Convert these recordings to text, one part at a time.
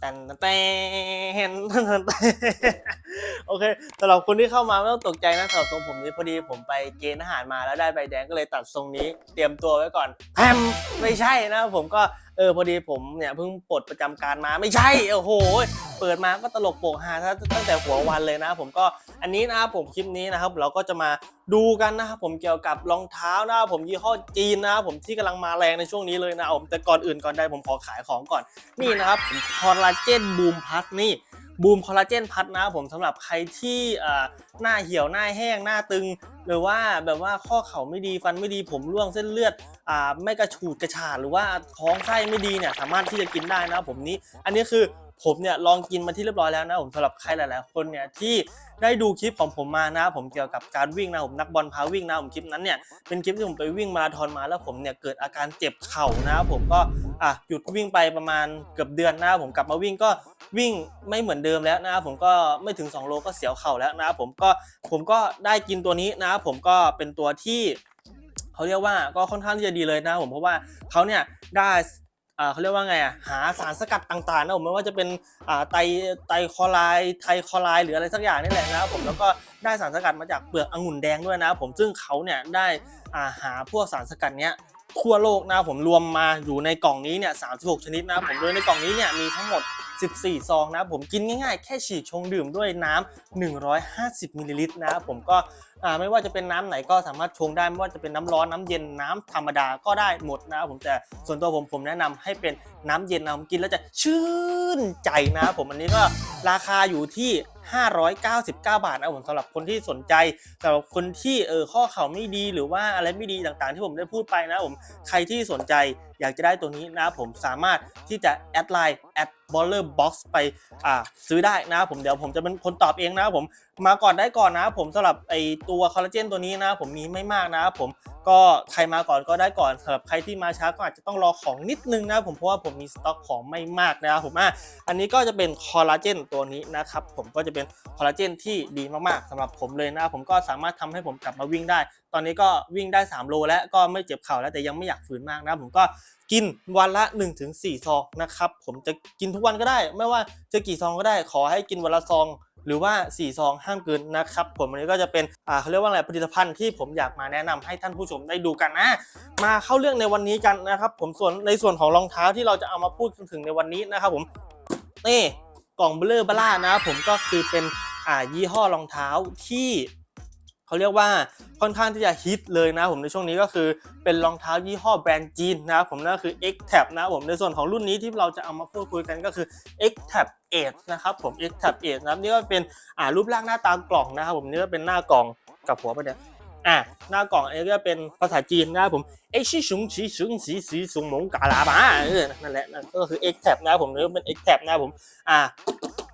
แตนแตนโอเคสำหรับคนที่เข้ามาไม่ต้องตกใจนะสำหรับทรงผมนี้พอดีผมไปเกณฑ์ทหารมาแล้วได้ใบแดงก็เลยตัดทรงนี้ เตรียมตัวไว้ก่อนแพมไม่ใช่นะผมก็ เออพอดีผมเนี่ยเพิ่งปลดประจำการมาไม่ใช่โอ้โห เปิดมาก็ตลกโปกฮาตั้งแต่หัววันเลยนะผมก็อันนี้นะครับผมคลิปนี้นะครับ เราก็จะมาดูกันนะครับผมเกี่ยวกับรองเท้านะครับผมยี่ห้อจีนนะครับผมที่กำลังมาแรงในช่วงนี้เลยนะผมแต่ก่อนอื่นก่อนใดผมขอขายของก่อนนี่นะครับคอลลาเจนบูมพัสนี่ บูมคอลลาเจนพัทนะครับผมสำหรับใครที่หน้าเหี่ยวหน้าแห้งหน้าตึง หรือว่าแบบว่าข้อเข่าไม่ดีฟันไม่ดีผมร่วงเส้นเลือดอไม่กระฉูดกระฉาดหรือว่าท้องไส้ไม่ดีเนี่ยสามารถที่จะกินได้นะครับผมนี้ อันนี้คือ ผมเนี่ยลองกินมาที่เรียบร้อยแล้วนะผมสำหรับใครหลาย ๆ คนเนี่ยที่ได้ดูคลิปของผมมานะ ผมเกี่ยวกับการวิ่งนะผมนักบอลพาวิ่งนะผมคลิปนั้นเนี่ยเป็นคลิปที่ผมไปวิ่งมาราธอนมาแล้วผมเนี่ยเกิดอาการเจ็บเข่านะครับผมก็อะหยุดวิ่งไปประมาณเกือบเดือนนะผมกลับมาวิ่งก็วิ่งไม่เหมือนเดิมแล้วนะผมก็ไม่ถึง 2 โลก็เสียวเข่าแล้วนะผมก็ผมก็ได้กินตัวนี้นะผมก็เป็นตัวที่เขาเรียกว่าก็ค่อนข้างที่จะดีเลยนะผมเพราะว่าเขาเนี่ยได้ เขาเรียกว่าไงอะหาสารสกัดต่างๆนะผมไม่ว่าจะเป็นอ่าไตไตคอไลไทคอไลหรืออะไรสักอย่างนี่แหละนะครับผมแล้วก็ได้สารสกัดมาจากเปลือกองุ่นแดงด้วยนะผมซึ่งเขาเนี่ยได้อ่าหาพวกสารสกัดเนี้ยทั่วโลกนะผมรวมมาอยู่ในกล่องนี้เนี่ย36 ชนิดนะผมโดยในกล่องนี้เนี่ยมีทั้งหมด 14 ซองนะผมกินง่ายๆ แค่ฉีกชงดื่มด้วยน้ำ150มิลลิลิตรนะผมก็ไม่ว่าจะเป็นน้ำไหนก็สามารถชงได้ ไม่ว่าจะเป็นน้ำร้อนน้ำเย็นน้ำธรรมดาก็ได้หมดนะผมแต่ส่วนตัวผมผมแนะนำให้เป็นน้ำเย็นนะผมกินแล้วจะชื่นใจนะผมอันนี้ก็ราคาอยู่ที่ 599 บาทนะครับผมสำหรับคนที่สนใจสำหรับคนที่เออข้อเข่าไม่ดีหรือว่าอะไรไม่ดีต่างๆ ที่ผมได้พูดไปนะผมใครที่สนใจอยากจะได้ตัวนี้นะผมสามารถที่จะแอดไลน์แอดบอลเลอร์บ็อกซ์ไปอ่าซื้อได้นะผมเดี๋ยวผมจะเป็นคนตอบเองนะผม มาก่อนได้ก่อนนะครับผมสำหรับไอตัวคอลลาเจนตัวนี้นะครับผมมีไม่มากนะครับผมก็ใครมาก่อนก็ได้ก่อนสำหรับใครที่มาช้าก็อาจจะต้องรอของนิดนึงนะครับผมเพราะว่าผมมีสต็อกของไม่มากนะครับผมอะอันนี้ก็จะเป็นคอลลาเจนตัวนี้นะครับผมก็จะเป็นคอลลาเจนที่ดีมากๆสำหรับผมเลยนะครับผมก็สามารถทำให้ผมกลับมาวิ่งได้ ตอนนี้ก็วิ่งได้ 3 โลแล้วก็ไม่เจ็บเข่าแล้วแต่ยังไม่อยากฝืนมากนะครับผมก็กินวันละ 1-4 ซองนะครับผมจะกินทุกวันก็ได้ ไม่ว่าจะกี่ซองก็ได้ ขอให้กินวันละซอง หรือว่า4ซองห้ามเกินนะครับผมวันนี้ก็จะเป็นอ่าเขาเรียกว่าอะไรผลิตภัณฑ์ที่ผมอยากมาแนะนำให้ท่านผู้ชมได้ดูกันนะ มาเข้าเรื่องในวันนี้กันนะครับ ผมส่วนในส่วนของรองเท้าที่เราจะเอามาพูดถึงในวันนี้นะครับผมนี่กล่องเบลเลอร์บล่านะครับผมก็คือเป็นอ่ายี่ห้อรองเท้าที่ เขาเรียกว่าค่อนข้างที่จะฮิตเลยนะผมในช่วงนี้ก็คือเป็นรองเท้ายี่ห้อแบรนด์จีนนะครับผมนั่นก็คือ X Tab นะครับผมในส่วนของรุ่นนี้ที่เราจะเอามาพูดคุยกันก็คือ X Tab 8นะครับผม X Tab 8นะครับนี่ก็เป็นอ่ารูปร่างหน้าตากล่องนะครับผมนี่ก็เป็นหน้ากล่องกับหัวไปเนี่ยอ่าหน้ากล่องอันนี้ก็เป็นภาษาจีนนะครับผมเอชิชุงชีชุงสีสีสุงหมงกาลาบานั่นแหละนั่นก็คือ X Tab นะครับผมนี่ก็เป็น X Tab นะครับผมอ่า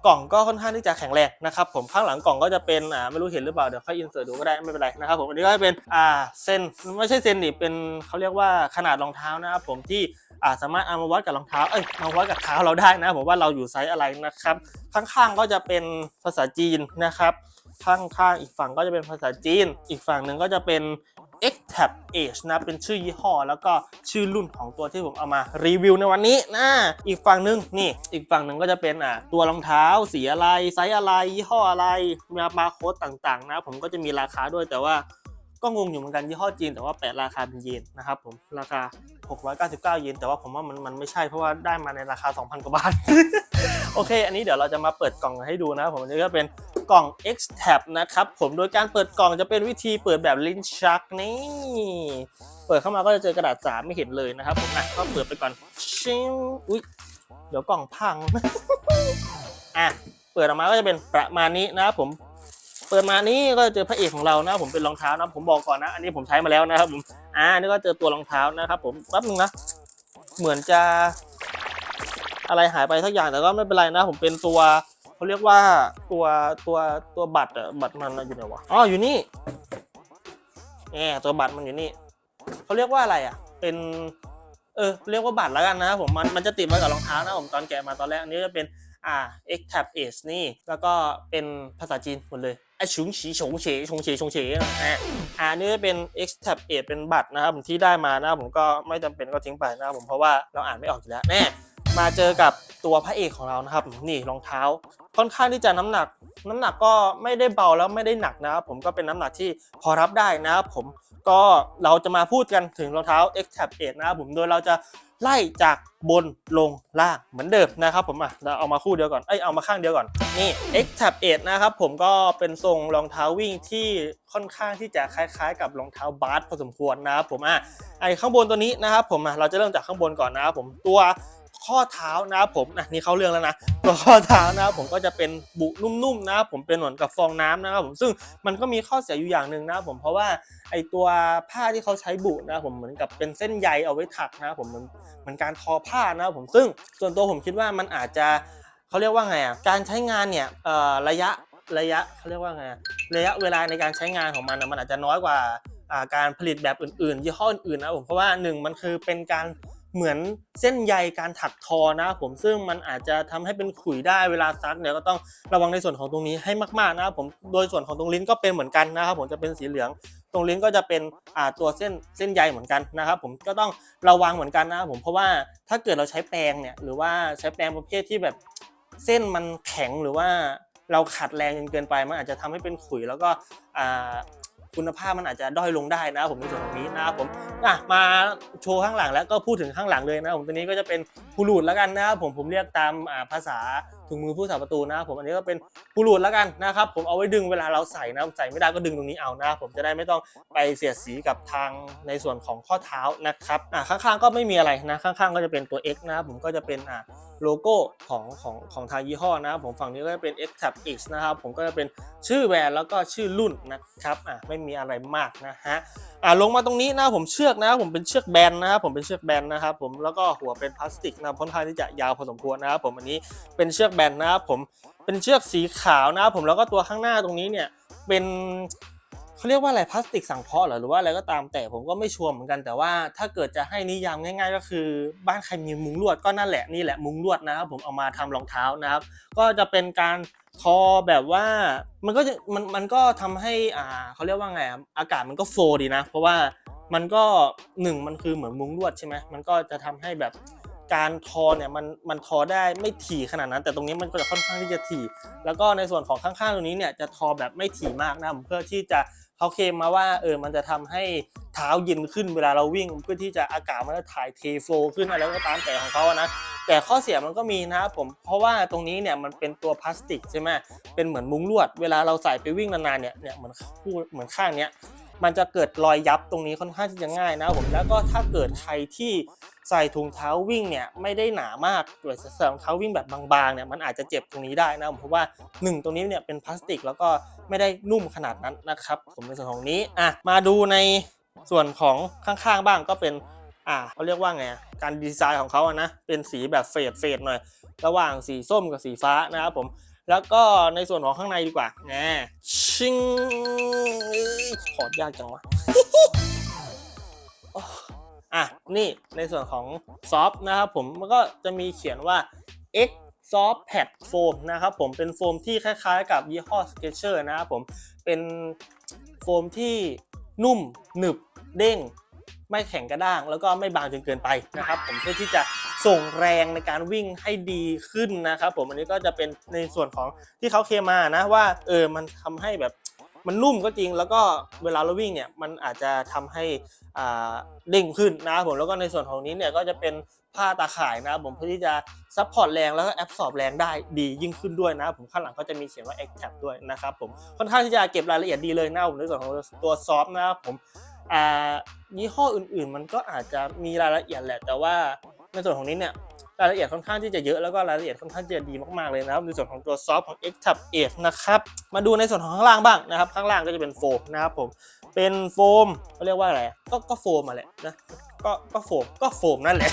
กล่องก็ค่อนข้างที่จะแข็งแรงนะครับผมข้างหลังกล่องก็จะเป็นอ่าไม่รู้เห็นหรือเปล่าเดี๋ยวค่อยอินเสิร์ตดูก็ได้ไม่เป็นไรนะครับผมอันนี้ก็จะเป็นอ่าเส้นไม่ใช่เส้นนี่เป็นเขาเรียกว่าขนาดรองเท้านะครับผมที่อ่าสามารถเอามาวัดกับรองเท้า เอ้ยมาวัดกับเท้าเราได้นะผมว่าเราอยู่ไซส์อะไรนะครับ ข้างๆก็จะเป็นภาษาจีนนะครับ ข้างๆอีกฝั่งก็จะเป็นภาษาจีน อีกฝั่งหนึ่งก็จะเป็น X Tab Age นะเป็นชื่อยี่ห้อ แล้วก็ชื่อรุ่นของตัวที่ผมเอามารีวิวในวันนี้นะอีกฝั่งหนึ่งนี่ อีกฝั่งหนึ่งก็จะเป็นอ่าตัวรองเท้าสีอะไรไซส์อะไรยี่ห้ออะไรมีบาร์โค้ดต่างๆ นะ ผมก็จะมีราคาด้วยแต่ว่า ก็งงอยู่เหมือนกันยี่ห้อจีนแต่ว่าแปะราคาเป็นเยนนะครับผมราคา 699 เยนแต่ว่าผมว่ามันมันไม่ใช่เพราะว่าได้มาในราคา 2,000 กว่าบาท โอเค อันนี้เดี๋ยวเราจะมาเปิดกล่องให้ดูนะครับผมอันนี้ก็เป็นกล่อง X Tab นะครับผมโดยการเปิดกล่องจะเป็นวิธีเปิดแบบลิ้นชักนี่เปิดเข้ามาก็จะเจอกระดาษสามไม่เห็นเลยนะครับผมอะก็เปิดไปก่อนชิงอุ้ยเดี๋ยวกล่องพังอะเปิดออกมาก็จะเป็นประมาณนี้นะครับผม ปิดมานี่ก็เจอพระเอกของเรานะผมเป็นรองเท้านะผมบอกก่อนนะ อันนี้ผมใช้มาแล้วนะครับผมอ่านี่ก็เจอตัวรองเท้านะครับ ผมแป๊บนึงนะเหมือนจะอะไรหายไปสักอย่างแต่ก็ไม่เป็นไรนะ ผมเป็นตัวเขาเรียกว่าตัวตัวตัวบัตรอะบัตรมันอยู่ไหนวะอ๋ออยู่นี่แหมตัวบัตรมันอยู่นี่เขาเรียกว่าอะไรอะเป็นเออเรียกว่าบัตรแล้วกันนะครับผมมันมันจะติดไว้กับรองเท้านะผมตอนแกะมาตอนแรกอันนี้จะเป็นอ่า X Tab H นี่ แล้วก็เป็นภาษาจีนหมดเลย ชุงฉีชงเฉชงเฉชงเฉอ่าอ่านี่เป็น X Tab H เป็นบัตรนะครับผมที่ได้มานะผมก็ไม่จำเป็นก็ทิ้งไปนะครับผมเพราะว่าเราอ่านไม่ออกอยู่แล้วแน่มาเจอกับตัวพระเอกของเรานะครับ นี่รองเท้า ค่อนข้างที่จะน้ำหนัก น้ำหนักก็ไม่ได้เบาแล้วไม่ได้หนักนะครับผมก็เป็นน้ำหนักที่พอรับได้นะครับผมก็เราจะมาพูดกันถึงรองเท้า X Tab 8นะครับผมโดยเราจะ ไล่จากบนลงล่างเหมือนเดิมนะครับผมอะเราเอามาคู่เดียวก่อน เอ้ยเอามาข้างเดียวก่อน นี่ X Tab 8นะครับผมก็เป็นทรงรองเท้าวิ่งที่ค่อนข้างที่จะคล้ายๆ กับรองเท้าบาสพอสมควรนะครับผมอะไอข้างบนตัวนี้นะครับผมอะเราจะเริ่มจากข้างบนก่อนนะครับผมตัว ข้อเท้านะครับผมอะนี่เข้าเรื่องแล้วนะตัวข้อเท้านะครับผมก็จะเป็นบุนุ่มๆนะครับผมเป็นเหมือนกับฟองน้ำนะครับผมซึ่งมันก็มีข้อเสียอยู่อย่างหนึ่งนะครับผมเพราะว่าไอตัวผ้าที่เขาใช้บุนะครับผมเหมือนกับเป็นเส้นใยเอาไว้ถักนะครับผมเหมือนเหมือนการทอผ้านะครับผมซึ่งส่วนตัวผมคิดว่ามันอาจจะเขาเรียกว่าไงอะการใช้งานเนี่ยระยะระยะเขาเรียกว่าไงระยะเวลาในการใช้งานของมันมันอาจจะน้อยกว่าอ่าการผลิตแบบอื่นๆยี่ห้ออื่นๆนะครับผมเพราะว่าหนึ่งมันคือเป็นการ เหมือนเส้นใยการถักทอนะครับผมซึ่งมันอาจจะทำให้เป็นขุยได้เวลาซักเนี่ยก็ต้องระวังในส่วนของตรงนี้ให้มากๆนะครับผมโดยส่วนของตรงลิ้นก็เป็นเหมือนกันนะครับผมจะเป็นสีเหลือง ตรงลิ้นก็จะเป็นอ่าตัวเส้นเส้นใยเหมือนกันนะครับผมก็ต้องระวังเหมือนกันนะครับผมเพราะว่าถ้าเกิดเราใช้แปรงเนี่ยหรือว่าใช้แปรงประเภทที่แบบเส้นมันแข็งหรือว่าเราขัดแรงจนเกินไปมันอาจจะทำให้เป็นขุยแล้วก็อ่า คุณภาพมันอาจจะด้อยลงได้นะครับผมในส่วนของนี้นะครับผมอะมาโชว์ข้างหลังแล้วก็พูดถึงข้างหลังเลยนะครับผมตัวนี้ก็จะเป็นพูลูดแล้วกันนะครับผมผมเรียกตามภาษาถุงมือผู้สาประตูนะผมอันนี้ก็เป็นพูลูดแล้วกันนะครับผมเอาไว้ดึงเวลาเราใส่นะใส่ไม่ได้ก็ดึงตรงนี้เอานะผมจะได้ไม่ต้องไปเสียดสีกับทางในส่วนของข้อเท้านะครับอ่าข้างๆก็ไม่มีอะไรนะข้างๆ ก็จะเป็นตัว X นะครับผมก็จะเป็นอ่าโลโก้ของของของทางยี่ห้อนะครับผมฝั่งนี้ก็จะเป็น X Tab X นะครับผมก็จะเป็นชื่อแบรนด์แล้วก็ชื่อรุ่นนะครับอ่าไม่มีอะไรมากนะฮะอ่าลงมาตรงนี้นะผมเชือกนะผมเป็นเชือกแบนนะครับผมเป็นเชือกแบนนะครับผมแล้วก็หัวเป็นพลาสติกนะค่อนข้างที่จะยาวพอสมควรนะครับผมอันนี้เป็นเชือกแบนนะครับผมเป็นเชือกสีขาวนะครับผมแล้วก็ตัวข้างหน้าตรงนี้เนี่ยเป็นเขาเรียกว่าอะไรพลาสติกสังเคราะห์เหรอหรือว่าอะไรก็ตามแต่ผมก็ไม่ชัวร์เหมือนกันแต่ว่าถ้าเกิดจะให้นิยามง่าย ๆ ก็คือ บ้านใครมีมุ้งลวดก็นั่นแหละนี่แหละมุ้งลวดนะครับผมเอามาทำรองเท้านะครับ ก็จะเป็นการทอแบบว่ามันก็จะมันมันก็ทำให้อ่าเขาเรียกว่าไงอะอากาศมันก็โฟดีนะ เพราะว่ามันก็หนึ่งมันคือเหมือนมุ้งลวดใช่ไหมมันก็จะทำให้แบบ การทอเนี่ยมันมันทอได้ไม่ถี่ขนาดนั้น แต่ตรงนี้มันก็จะค่อนข้างที่จะถี่ แล้วก็ในส่วนของข้างๆตรงนี้เนี่ยจะทอแบบไม่ถี่มากนะเพื่อที่จะเขาเคลมมาว่าเออมันจะทำให้เท้าเย็นขึ้นเวลาเราวิ่ง เพื่อที่จะอากาศมันจะถ่ายเทโฟลขึ้นอะไรก็ตามแต่ของเขาอะนะแต่ข้อเสียมันก็มีนะครับผม เพราะว่าตรงนี้เนี่ยมันเป็นตัวพลาสติกใช่ไหมเป็นเหมือนมุ้งลวด เวลาเราใส่ไปวิ่งนานๆเนี่ยเนี่ยเหมือนคู่เหมือนข้างเนี้ย มันจะเกิดรอยยับตรงนี้ค่อนข้างที่จะง่ายนะผมแล้วก็ถ้าเกิดใครที่ใส่ถุงเท้าวิ่งเนี่ยไม่ได้หนามากหรือใส่รองเท้าวิ่งแบบบางๆเนี่ยมันอาจจะเจ็บตรงนี้ได้นะผมเพราะว่าหนึ่งตรงนี้เนี่ยเป็นพลาสติกแล้วก็ไม่ได้นุ่มขนาดนั้นนะครับผมในส่วนของนี้อะมาดูในส่วนของข้างๆบ้างก็เป็นอ่าเขาเรียกว่าไงการดีไซน์ของเขาอะนะเป็นสีแบบเฟดเฟดหน่อย ระหว่างสีส้มกับสีฟ้านะครับผมแล้วก็ในส่วนของข้างในดีกว่าแง ชิงเอ้ยขอดยากจังวะอ้อะ นี่ในส่วนของซอฟนะครับผมมันก็จะมีเขียนว่า X Soft Pad Foam นะครับผมเป็นโฟมที่คล้ายๆ กับยี่ห้อ Skechers นะครับผมเป็นโฟมที่นุ่มหนึบเด้ง ไม่แข็งกระด้าง แล้วก็ไม่บางจนเกินไปนะครับผมเพื่อที่จะ ส่งแรงในการวิ่งให้ดีขึ้นนะครับผมอันนี้ก็จะเป็นในส่วนของที่เขาเคลมมานะว่าเออมันทำให้แบบมันนุ่มก็จริงแล้วก็เวลาเราวิ่งเนี่ยมันอาจจะทำให้อ่าเด้งขึ้นนะครับผมแล้วก็ในส่วนของนี้เนี่ยก็จะเป็นผ้าตาข่ายนะครับผมเพื่อที่จะซัพพอร์ตแรงแล้วก็แอบสอบแรงได้ดียิ่งขึ้นด้วยนะครับผมข้างหลังก็จะมีเขียนว่า X Tab ด้วยนะครับผมค่อนข้างที่จะเก็บรายละเอียดดีเลยนะครับผมในส่วนของตัวซอฟนะครับผม ยี่ห้ออื่นๆ มันก็อาจจะมีรายละเอียดแหละ แต่ว่าในส่วนของนี้เนี่ยรายละเอียดค่อนข้างที่จะเยอะแล้วก็รายละเอียดค่อนข้างจะดีมากๆเลยนะครับในส่วนของตัวซอฟต์ของ X Tab 8นะครับมาดูในส่วนของข้างล่างบ้างนะครับ ข้างล่างก็จะเป็นโฟมนะครับผมเป็นโฟมเขาเรียกว่าอะไรก็ก็โฟมมาแหละนะก็ก็โฟมก็โฟมนั่นแหละ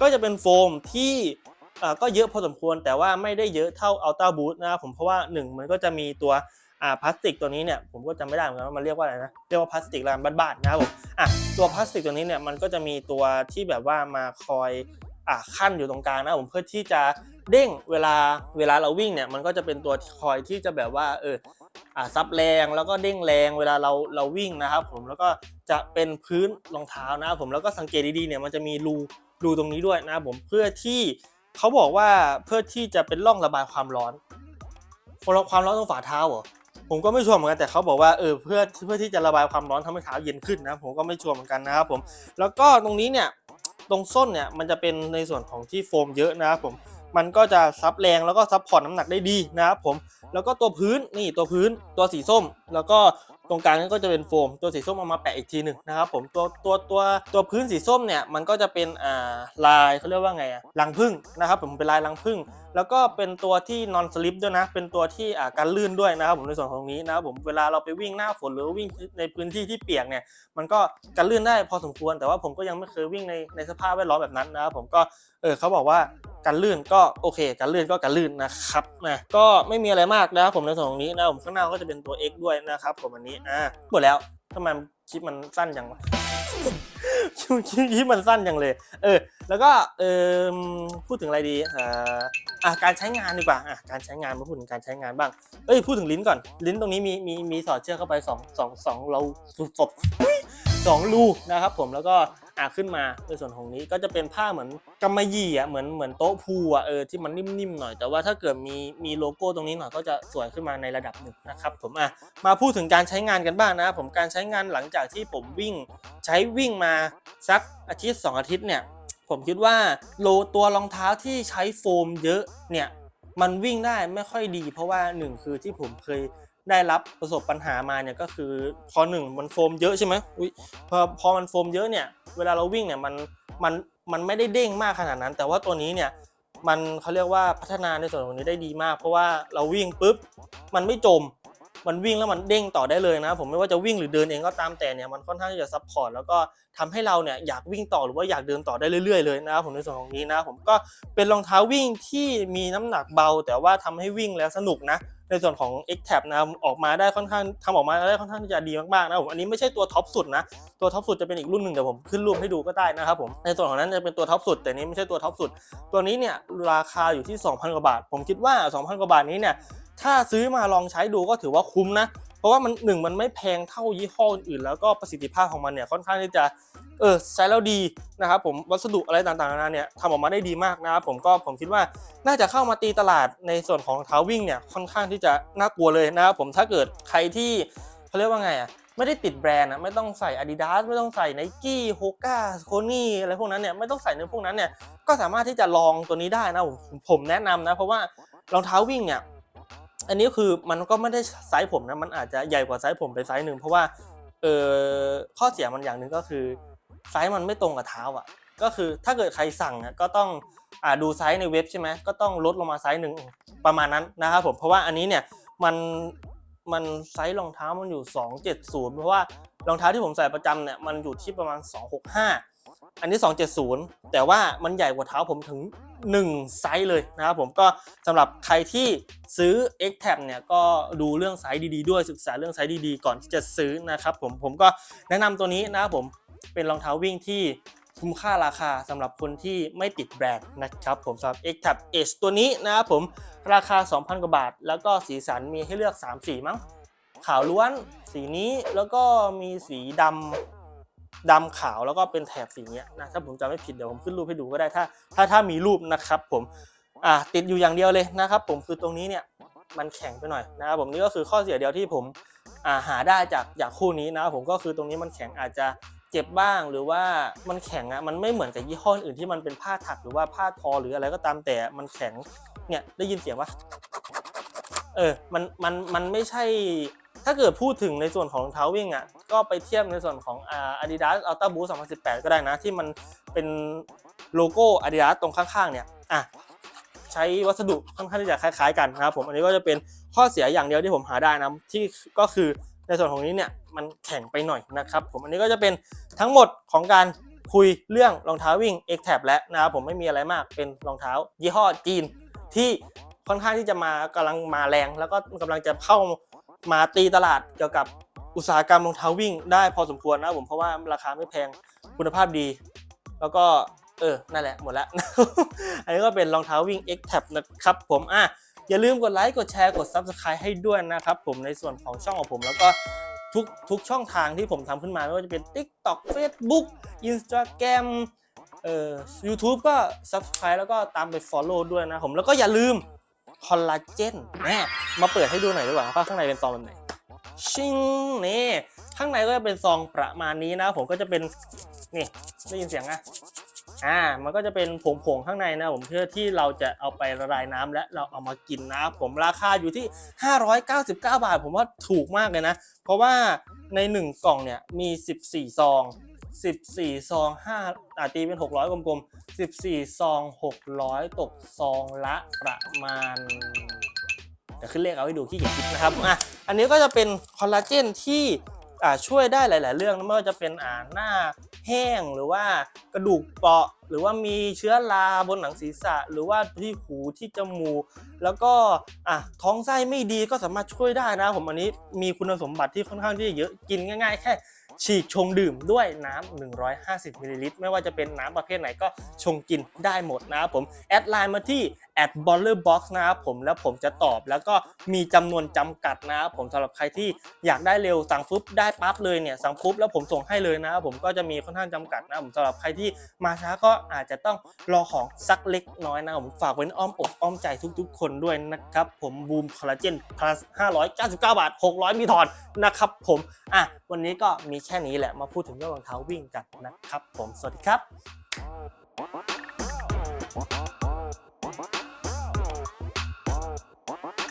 ก็จะเป็นโฟมที่ก็เยอะพอสมควรแต่ว่าไม่ได้เยอะเท่า Ultra Boost นะครับผมเพราะว่าหนึ่งมันก็จะมีตัว อ่าพลาสติกตัวนี้เนี่ยผมก็จำไม่ได้เหมือนกันว่ามันเรียกว่าอะไรนะเรียกว่าพลาสติกลานบ้านๆนะครับผมอะตัวพลาสติกตัวนี้เนี่ยมันก็จะมีตัวที่แบบว่ามาคอยอ่าขั้นอยู่ตรงกลางนะผมเพื่อที่จะเด้งเวลาเวลาเราวิ่งเนี่ยมันก็จะเป็นตัวคอยที่จะแบบว่าเอออ่าซับแรงแล้วก็เด้งแรงเวลาเราเราวิ่งนะครับผมแล้วก็จะเป็นพื้นรองเท้านะครับผมแล้วก็สังเกตดีๆเนี่ยมันจะมีรูรูตรงนี้ด้วยนะครับผมเพื่อที่เขาบอกว่าเพื่อที่จะเป็นร่องระบายความร้อนความร้อนตรงฝ่าเท้าเหรอ ผมก็ไม่ชัวร์เหมือนกันแต่เขาบอกว่าเออเพื่อเพื่อที่จะระบายความร้อนทำให้เท้าเย็นขึ้นนะผมก็ไม่ชัวร์เหมือนกันนะครับผมแล้วก็ตรงนี้เนี่ยตรงส้นเนี่ยมันจะเป็นในส่วนของที่โฟมเยอะนะครับผมมันก็จะซับแรงแล้วก็ซับพอร์ตน้ำหนักได้ดีนะครับผมแล้วก็ตัวพื้นนี่ตัวพื้นตัวสีส้ม แล้วก็ ตรงกลางนี่ก็จะเป็นโฟม ตัวสีส้มเอามาแปะอีกทีหนึ่งนะครับผมตัวตัวตัวตัวพื้นสีส้มเนี่ยมันก็จะเป็นอ่าลายเขาเรียกว่าไงอะรังผึ้งนะครับผมเป็นลายรังผึ้งแล้วก็เป็นตัวที่นอนสลิปด้วยนะ เป็นตัวที่อ่ากันลื่นด้วยนะครับผมในส่วนของนี้นะครับผมเวลาเราไปวิ่งหน้าฝนหรือวิ่งในพื้นที่ที่เปียกเนี่ยมันก็กันลื่นได้พอสมควร แต่ว่าผมก็ยังไม่เคยวิ่งในในสภาพแวดล้อมแบบนั้นนะครับผมก็ เออเขาบอกว่าการลื่นก็โอเคการลื่นก็การลื่นนะครับนะก็ไม่มีอะไรมากนะผมในส่วนงนี้นะผมข้างหน้าก็จะเป็นตัว X ด้วยนะครับผมอันนี้อ่าหมดแล้วทำไมคลิปมันสั้นจังวะคลิปมันสั้นอย่างเลย เออ แล้วก็เออพูดถึงอะไรดีอ่าอะการใช้งานดีกว่าอะการใช้งานมาพูดถึงการใช้งานบ้างเอ้ยพูดถึงลิ้นก่อน ลิ้นตรงนี้มีมีมีสอดเชือกเข้าไปสองสองสองเราสบ 2ลูกนะครับผมแล้วก็อะขึ้นมาในส่วนของนี้ก็จะเป็นผ้าเหมือนกำมะหยี่อะเหมือนเหมือนโต๊ะพูอะเออที่มันนิ่มๆหน่อยแต่ว่าถ้าเกิดมีมีโลโก้ตรงนี้หน่อยก็จะสวยขึ้นมาในระดับหนึ่งนะครับผมอะมาพูดถึงการใช้งานกันบ้างนะผมการใช้งานหลังจากที่ผมวิ่ง ใช้วิ่งมาสักอาทิตย์ 2 อาทิตย์เนี่ยผมคิดว่าโลตัวรองเท้าที่ใช้โฟมเยอะเนี่ยมันวิ่งได้ไม่ค่อยดี เพราะว่าหนึ่งคือที่ผมเคย ได้รับประสบปัญหามาเนี่ยก็คือพอหนึ่งมันโฟมเยอะใช่ไหมอุ้ยพอพอมันโฟมเยอะเนี่ยเวลาเราวิ่งเนี่ยมันมันมันไม่ได้เด้งมากขนาดนั้น แต่ว่าตัวนี้เนี่ยมันเขาเรียกว่าพัฒนาในส่วนของนี้ได้ดีมาก เพราะว่าเราวิ่งปุ๊บมันไม่จม มันวิ่งแล้วมันเด้งต่อได้เลยนะ ผมไม่ว่าจะวิ่งหรือเดินเองก็ตามแต่เนี่ยมันค่อนข้างจะซัพพอร์ตแล้วก็ทำให้เราเนี่ยอยากวิ่งต่อหรือว่าอยากเดินต่อได้เรื่อยๆเลยนะครับผมในส่วนของนี้นะ ผมก็เป็นรองเท้าวิ่งที่มีน้ำหนักเบา แต่ว่าทำให้วิ่งแล้วสนุกนะ ในส่วนของ X Tab นะครับออกมาได้ค่อนข้างทำออกมาได้ค่อนข้างที่จะดีมากๆนะผมอันนี้ไม่ใช่ตัวท็อปสุดนะตัวท็อปสุดจะเป็นอีกรุ่นหนึ่งเดี๋ยวผมขึ้นรูปให้ดูก็ได้นะครับผมในส่วนของนั้นจะเป็นตัวท็อปสุด แต่นี้ไม่ใช่ตัวท็อปสุด ตัวนี้เนี่ยราคาอยู่ที่ 2,000 กว่าบาท ผมคิดว่า 2,000 กว่าบาทนี้เนี่ยถ้าซื้อมาลองใช้ดูก็ถือว่าคุ้มนะ เพราะว่ามันหนึ่งมันไม่แพงเท่ายี่ห้ออื่นแล้วก็ประสิทธิภาพของมันเนี่ยค่อนข้างที่จะเออใช้แล้วดีนะครับผมวัสดุอะไรต่างๆนานาเนี่ยทำออกมาได้ดีมากนะครับผมก็ผมคิดว่าน่าจะเข้ามาตีตลาดในส่วนของรองเท้าวิ่งเนี่ยค่อนข้างที่จะน่ากลัวเลยนะครับผมถ้าเกิดใครที่เขาเรียกว่าไงอะไม่ได้ติดแบรนด์อะไม่ต้องใส่ Adidas ไม่ต้องใส่ Nike Hoka s o n y อะไรพวกนั้นเนี่ยไม่ต้องใส่ในพวกนั้นเนี่ยก็สามารถที่จะลองตัวนี้ได้นะผมผมแนะนำนะเพราะว่ารองเท้าวิ่งเนี่ย อันนี้คือมันก็ไม่ได้ไซส์ผมนะมันอาจจะใหญ่กว่าไซส์ผมไปไซส์หนึ่งเพราะว่าเออข้อเสียมันอย่างหนึ่งก็คือไซส์มันไม่ตรงกับเท้าอะ ก็คือถ้าเกิดใครสั่งอะก็ต้องอ่าดูไซส์ในเว็บใช่ไหมก็ต้องลดลงมาไซส์หนึ่งประมาณนั้นนะครับผมเพราะว่าอันนี้เนี่ยมันมันไซส์รองเท้ามันอยู่ 270 เพราะว่ารองเท้าที่ผมใส่ประจำเนี่ยมันอยู่ที่ประมาณ 265 อันนี้ 270 แต่ว่ามันใหญ่กว่าเท้าผมถึง 1 ไซส์เลยนะครับผมก็สำหรับใครที่ซื้อ X Tab เนี่ยก็ดูเรื่องไซส์ดีๆด้วยศึกษาเรื่องไซส์ดีๆ ก่อนที่จะซื้อนะครับผมผมก็แนะนำตัวนี้นะครับผมเป็นรองเท้าวิ่งที่คุ้มค่าราคาสำหรับคนที่ไม่ติดแบรนด์นะครับผมสำหรับ X Tab Edge ตัวนี้นะครับผมราคา 2,000 กว่าบาท แล้วก็สีสันมีให้เลือก 3 สีมั้งขาวล้วนสีนี้แล้วก็มีสีดำ ดำขาวแล้วก็เป็นแถบสีเนี้ยนะถ้าผมจำไม่ผิดเดี๋ยวผมขึ้นรูปให้ดูก็ได้ถ้าถ้าถ้ามีรูปนะครับผมอ่าติดอยู่อย่างเดียวเลยนะครับผมคือตรงนี้เนี่ยมันแข็งไปหน่อยนะครับผมนี่ก็คือข้อเสียเดียวที่ผมอ่าหาได้จากจากคู่นี้นะครับผมก็คือตรงนี้มันแข็งอาจจะเจ็บบ้างหรือว่ามันแข็งอะมันไม่เหมือนกับยี่ห้ออื่นที่มันเป็นผ้าถักหรือว่าผ้าทอหรืออะไรก็ตามแต่มันแข็งเนี่ยได้ยินเสียงปะเออมันมันมันไม่ใช่ถ้าเกิดพูดถึงในส่วนของรองเท้าวิ่งอะ ก็ไปเทียบในส่วนของอ่า Adidas Ultra Boost 2018 ก็ได้นะ ที่มันเป็นโลโก้ Adidas ตรงข้างๆ เนี่ยอะใช้วัสดุค่อนข้างที่จะคล้ายๆกันนะครับผมอันนี้ก็จะเป็นข้อเสียอย่างเดียวที่ผมหาได้นะที่ก็คือในส่วนของนี้เนี่ยมันแข็งไปหน่อยนะครับผมอันนี้ก็จะเป็นทั้งหมดของการคุยเรื่องรองเท้าวิ่ง X Tab และนะครับผมไม่มีอะไรมากเป็นรองเท้า ยี่ห้อจีน ที่ค่อนข้างที่จะมากำลังมาแรง แล้วก็กำลังจะเข้ามาตีตลาดเกี่ยวกับ อุตสาหกรรมรองเท้าวิ่งได้พอสมควรนะผมเพราะว่าราคาไม่แพงคุณภาพดี แล้วก็เออ นั่นแหละ หมดล้วอันนี้ก็เป็นรองเท้าวิ่ง X Tab นะครับผมอะอย่าลืมกดไลค์ กดแชร์ กด Subscribe ให้ด้วยนะครับผมในส่วนของช่องของผมแล้วก็ทุกทุกช่องทางที่ผมทำขึ้นมาไม่ว่าจะเป็น TikTok Facebook Instagram เอ่อ YouTube ก็ Subscribe แล้วก็ตามไป Follow ด้วยนะผมแล้วก็อย่าลืมคอลลาเจนแน่มาเปิดให้ดูหน่อยดีกว่าว่าข้างในเป็นซองแบบไหน ชิงนี่ข้างในก็จะเป็นซองประมาณนี้นะผมก็จะเป็นนี่ได้ยินเสียงอะอ่ามันก็จะเป็นผงๆข้างในนะผมเพื่อที่เราจะเอาไปละลายน้ำและเราเอามากินนะผมราคาอยู่ที่ 599 บาท ผมว่าถูกมากเลยนะ เพราะว่าใน 1 กล่องเนี่ยมี 14 ซอง 14 ซอง5อาตีเป็น 600 กลมๆ 14 ซอง 600 ตกซองละประมาณ ดี๋ยวขึ้นเลขเอาให้ดูขี้เกียจคิดนะครับอะอันนี้ก็จะเป็นคอลลาเจนที่อ่าช่วยได้หลาย ๆ เรื่องไม่ว่าจะเป็นอ่าหน้าแห้งหรือว่ากระดูกเปราะ หรือว่ามีเชื้อราบนหนังศีรษะ หรือว่าที่หูที่จมูกแล้วก็อะท้องไส้ไม่ดีก็สามารถช่วยได้นะผมอันนี้มีคุณสมบัติที่ค่อนข้างที่จะเยอะกินง่าย ๆ แค่ฉีกชงดื่มด้วยน้ำ 150มิลลิลิตรไม่ว่าจะเป็นน้ำประเภทไหนก็ชงกินได้หมดนะครับผม แอดไลน์มาที่แอดบอลเลอร์บ็อกซ์นะครับผมแล้วผมจะตอบแล้วก็มีจำนวนจำกัดนะครับผมสำหรับใครที่อยากได้เร็วสั่งปุ๊บได้ปั๊บเลยเนี่ยสั่งปุ๊บแล้วผมส่งให้เลยนะครับผมก็จะมีค่อนข้างจำกัดนะครับผมสำหรับใครที่มาช้าก็อาจจะต้องรอของสักเล็กน้อยนะผมฝากไว้ในอ้อมอกอ้อมใจทุกๆ คนด้วยนะครับผมบูมคอลลาเจน plus 599 บาท 600 มีทอนนะครับผมอะวันนี้ก็มีแค่นี้แหละมาพูดถึงเรื่องรองเท้าวิ่งกันนะครับผมสวัสดีครับ What?